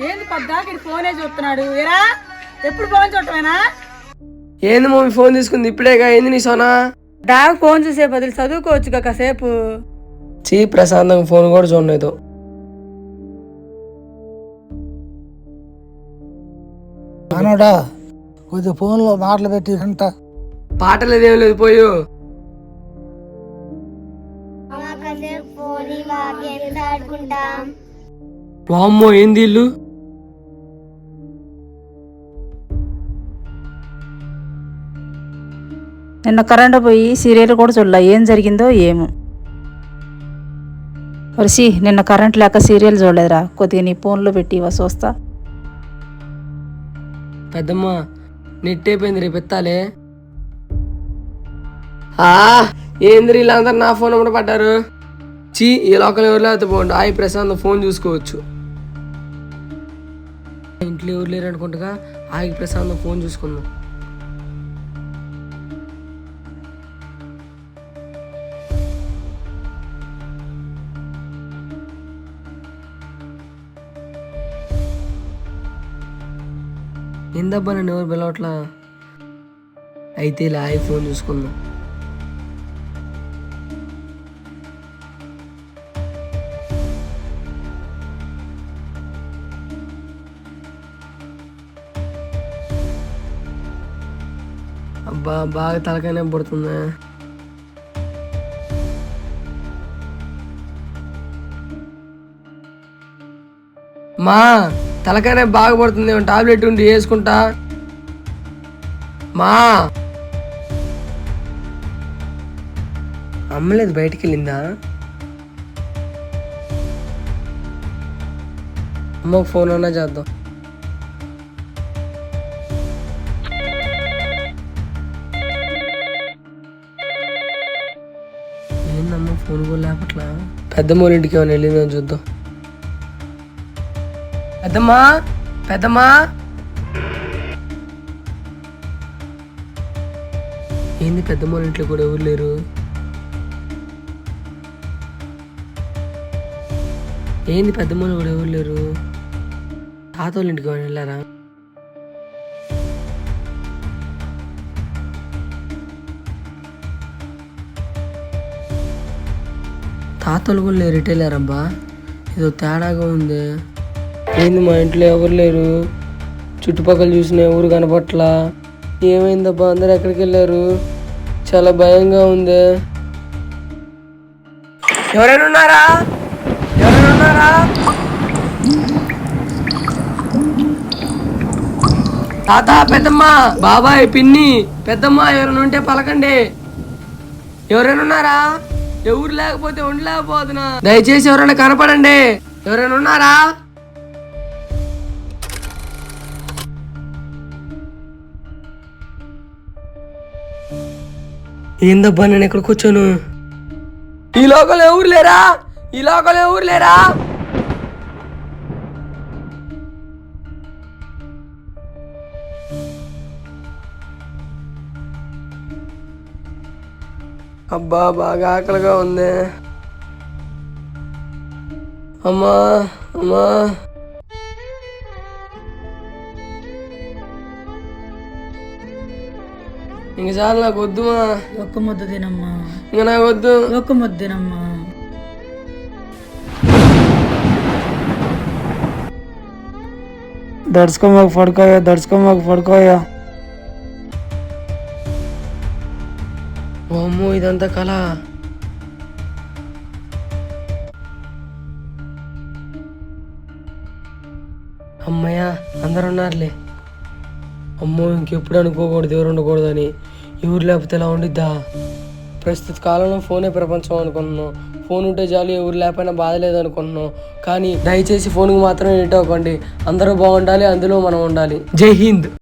ఏంది పద్దాకి ఫోనే చూస్తున్నాడు? ఏరా? ఎప్పుడు ఫోన్ చూడటమేనా? ఏంది మమ్మీ ఫోన్ తీసుకుంది? ఇప్పుడేగా ఏంది నీ సోనా? డాగ్ ఫోన్ చూసే బదులు చదువుకోవచ్చు కాసేపు. చీ ప్రశాంతంగా ఫోన్ కూడా చూడలేదు. మనోడా కొద్దిగా ఫోన్లో మాటలు పెట్టి అంట పాటలేదేం లేదు పోయు. వామ్మో ఏంది ఇల్లు నిన్న కరెంటు పోయి సీరియల్ కూడా చూడలే ఏం జరిగిందో ఏమో. వరిసి నిన్న కరెంట్ లేక సీరియల్ చూడలేదురా. కొద్దిగా నీ ఫోన్లో పెట్టి ఇవ్వ చూస్తా. పెద్దమ్మ నెట్ అయిపోయింది రేపు ఎత్తాలే ఆ ఏంది అందరు నా ఫోన్ కూడా పడ్డారు? చీ ఈ లోకల్ ఎవరు లేకపోతే పోండి? ఆయి ప్రశాంత్ ఫోన్ చూసుకోవచ్చు. ఇంట్లో ఎవరు లేరు అనుకుంటగా ఆగి ప్రశాంత్ ఫోన్ చూసుకుందాం. ఏందబ్బా నన్ను ఎవరు పిలవట్లా? అయితే ఇలా ఐఫోన్ ఫోన్ చూసుకుందాం. అబ్బా బాగా తలకాయనే పడుతుందా? మా! తలకాయనే బాగుపడుతుంది టాబ్లెట్ ఉండి వేసుకుంటా. మా. అమ్మలేదు బయటికి వెళ్ళిందా? అమ్మకు ఫోన్ అన్నా చేద్దాం. ఏందమ్మా ఫోన్ కూడా లేపట్లా? పెద్ద మూలింటికి ఏమైనా వెళ్ళిందని చూద్దాం. పెద్దమ్మా పెద్దమ్మా. ఏంది పెద్దమ్మ ఇంట్లో కూడా ఎవరు లేరు? ఏంది పెద్దమ్మ కూడా ఎవరు లేరు? తాత వాళ్ళ ఇంటికి వెళ్ళారా? తాతలు కూడా లేరు రిటైలర్ అబ్బా ఏదో తేడాగా ఉంది. ఏంది మా ఇంట్లో ఎవరు లేరు? చుట్టుపక్కల చూసిన ఎవరు కనపట్లా? ఏమైందబ్బా అందరు ఎక్కడికి వెళ్ళారు? చాలా భయంగా ఉంది. ఎవరైనా ఉన్నారా? ఎవరైనా ఉన్నారా? తాత పెద్దమ్మ బాబాయ్ పిన్ని పెద్దమ్మ ఎవరైనా ఉంటే పలకండి. ఎవరైనా ఉన్నారా? ఎవరు లేకపోతే ఉండలేకపోతున్నా. దయచేసి ఎవరైనా కనపడండి. ఎవరైనా ఉన్నారా? ఏందబ్బా నేను ఇక్కడ కూర్చోను? ఈ లోకల్ ఎవరు లేరా? ఈ లోకల్ ఎవరు లేరా? అబ్బా బాగా ఆకలిగా ఉంది. అమ్మా అమ్మా. ఇంక చాలు నాకు వద్దుమా ఒక్క ముద్ద తినమ్మా. ఇంక నాకు వద్దు. ఒక్క ముద్ద తినమ్మా దడుచుకోమాకు పడుకోయా దడుచుకోమాకు పడుకోయా ఓ అమ్మో ఇదంతా కళ. అమ్మయ్యా అందరు ఉన్నారులే. అమ్మో ఇంకెప్పుడు అనుకోకూడదు ఎవరు ఉండకూడదని. ఎవరు లేకపోతే ఎలా ఉండిద్దా? ప్రస్తుత కాలంలో ఫోనే ప్రపంచం అనుకుంటున్నాం. ఫోన్ ఉంటే చాలు ఎవరు లేకపోయినా బాధ లేదు అనుకుంటున్నాం. కానీ దయచేసి ఫోన్కి మాత్రం ఇటవ్వకండి అందరూ బాగుండాలి అందులో మనం ఉండాలి. జై హింద్!